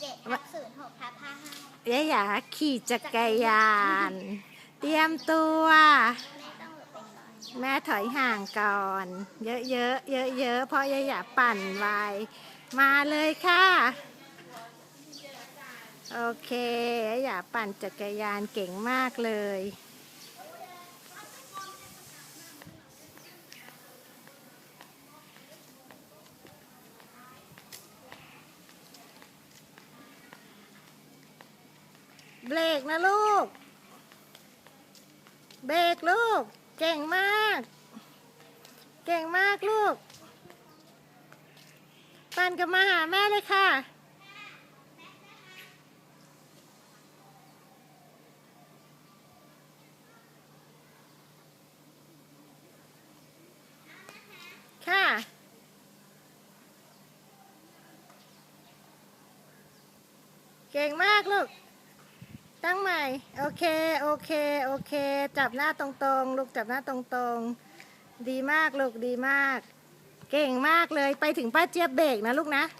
เจ็ดทับศูนย์หกทับห้าห้า ยายหยาขี่จักรยาน เตรียมตัว แม่ต้องหลุดไปก่อน แม่ถอยห่างก่อน เยอะเยอะเยอะเยอะๆเพราะยายหยาปั่นไวมาเลยค่ะ โอเคยายหยาปั่นจักรยานเก่งมากเลย เบรกนะลูก เบรกลูก เก่งมาก เก่งมากลูก ปันกลับมาหาแม่เลยค่ะ ค่ะเก่งมากลูก ตั้งใหม่ โอเค โอเค โอเค จับหน้าตรงๆ ลูกจับหน้าตรงๆ ดีมากลูกดีมาก เก่งมากเลย ไปถึงป้าเจี๊ยบเบรกนะลูกนะค่ะ